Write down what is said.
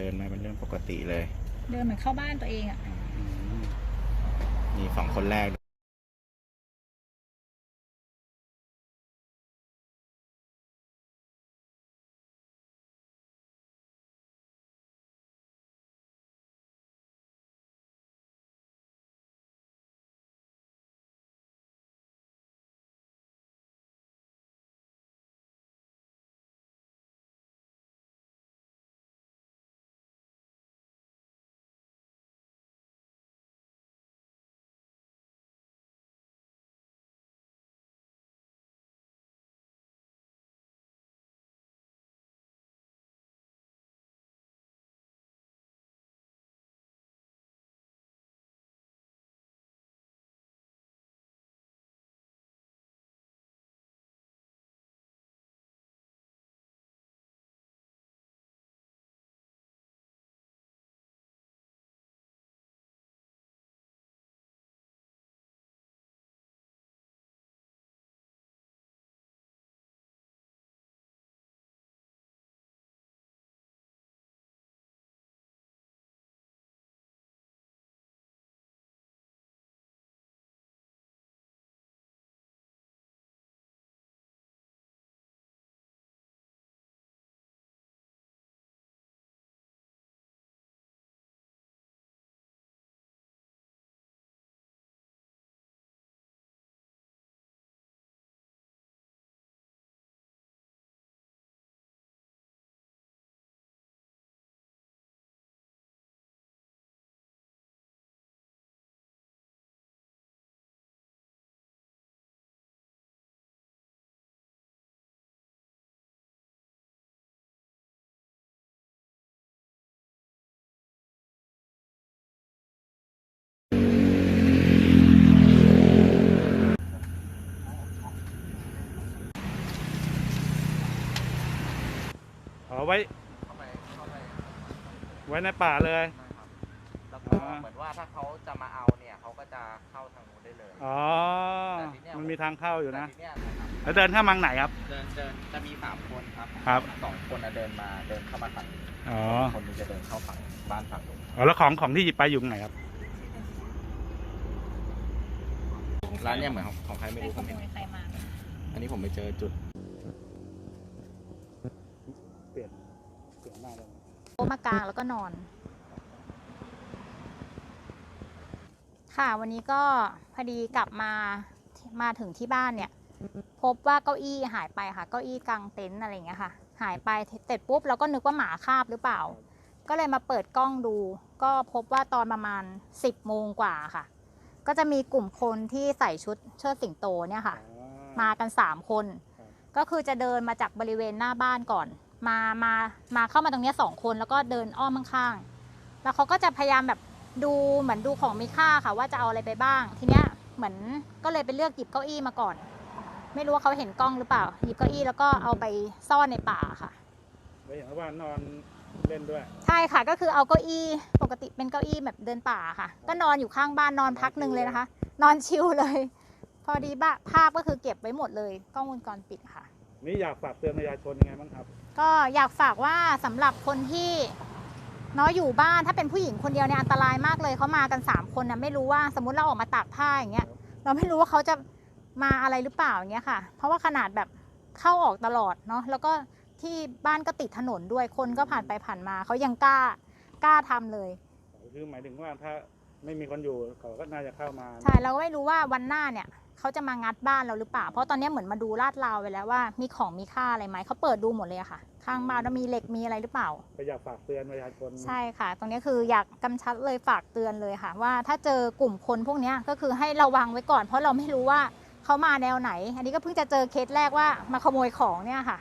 เดินมาเป็นเรื่องปกติเลย เดินเหมือนเข้าบ้านตัวเองอะอืมนี่สองคนแรก ไว้ เข้าไปเข้าไปไว้ในป่าเลยแล้วก็อ่า เหมือนว่าถ้าเขาจะมาเอาเนี่ยเขาก็จะเข้าทางนู้นได้เลย อ๋อแต่ทีเนี้ยมันมีทางเข้าอยู่นะ แต่ทีเนี้ยนะครับแล้วเดินเข้ามังไหนครับ เดินเดินจะมีสามคนครับครับ สองคนอะเดินมาเดินเข้ามาฝั่งนี้อ๋อ คนหนึงจะเดินเข้าฝั่งบ้านฝั่งนู้นอ๋อแล้วของของที่หยิบไปอยู่ตรงไหนครับ ร้านเนี่ยเหมือนของของใครไม่ไม่รู้ขผมโมเห็นยใครมา อันนี้ผมไปเจอจุด เปลี่ยนเปลี่ยนมากเลย โต๊ะ มากลางแล้วก็นอน ค่ะวันนี้ก็พอดีกลับมามาถึงที่บ้านเนี่ย พบว่าเก้าอี้หายไปค่ะ เก้าอี้กลางเต็นท์อะไรอย่างเงี้ยค่ะ หายไปเสร็จปุ๊บเราก็นึกว่าหมาคาบหรือเปล่า ก็เลยมาเปิดกล้องดู ก็พบว่าตอนประมาณ 10โมงกว่าค่ะ ก็จะมีกลุ่มคนที่ใส่ชุดเชิดสิงโตเนี่ยค่ะ มากัน 3 คนครับก็คือจะเดินมาจากบริเวณหน้าบ้านก่อน มามามาเข้ามาตรงเนี้ยสองคนแล้วก็เดินอ้อมข้างๆแล้วเขาก็จะพยายามแบบดูเหมือนดูของมีค่าค่ะว่าจะเอาอะไรไปบ้าง ทีเนี้ยเหมือนก็เลยไปเลือกหยิบเก้าอี้มาก่อน ไม่รู้ว่าเขาเห็นกล้องหรือเปล่า หยิบเก้าอี้แล้วก็เอาไปซ่อนในป่าค่ะแล้วเห็นว่านอนเล่นด้วย ใช่ค่ะก็คือเอาเก้าอี้ปกติเป็นเก้าอี้แบบเดินป่าค่ะ ก็นอนอยู่ข้างบ้านนอนพักหนึ่งเลยนะคะ นอนชิลเลย พอดีบ้าภาพก็คือเก็บไว้หมดเลยกล้องวงจรปิดค่ะ นี่อยากฝากเตือนประชาชนยังไงบ้างครับ ก็อยากฝากว่าสำหรับคนที่เนาะอยู่บ้านถ้าเป็นผู้หญิงคนเดียวเนี่ยอันตรายมากเลยเขามากัน 3 คนนะไม่รู้ว่าสมมติเราออกมาตากผ้าอย่างเงี้ยเราไม่รู้ว่าเขาจะมาอะไรหรือเปล่าอย่างเงี้ยค่ะ เพราะว่าขนาดแบบเข้าออกตลอดเนาะแล้วก็ที่บ้านก็ติดถนนด้วยคนก็ผ่านไปผ่านมาเขายังกล้ากล้าทำเลย คือหมายถึงว่าถ้า ไม่มีคนอยู่เขาก็น่าจะเข้ามา ใช่เราก็ไม่รู้ว่าวันหน้าเนี่ยเขาจะมางัดบ้านเราหรือเปล่า เพราะตอนนี้เหมือนมาดูลาดราวไปแล้วว่ามีของมีค่าอะไรไหมเขาเปิดดูหมดเลยอะค่ะ ข้างบ้านว่ามีเหล็กมีอะไรหรือเปล่า ก็อยากฝากเตือนประชาชนใช่ค่ะ ตรงนี้คืออยากกำชับเลยฝากเตือนเลยค่ะ ว่าถ้าเจอกลุ่มคนพวกเนี้ยก็คือให้ระวังไว้ก่อน เพราะเราไม่รู้ว่าเขามาแนวไหน อันนี้ก็เพิ่งจะเจอเคสแรกว่ามาขโมยของเนี่ยค่ะ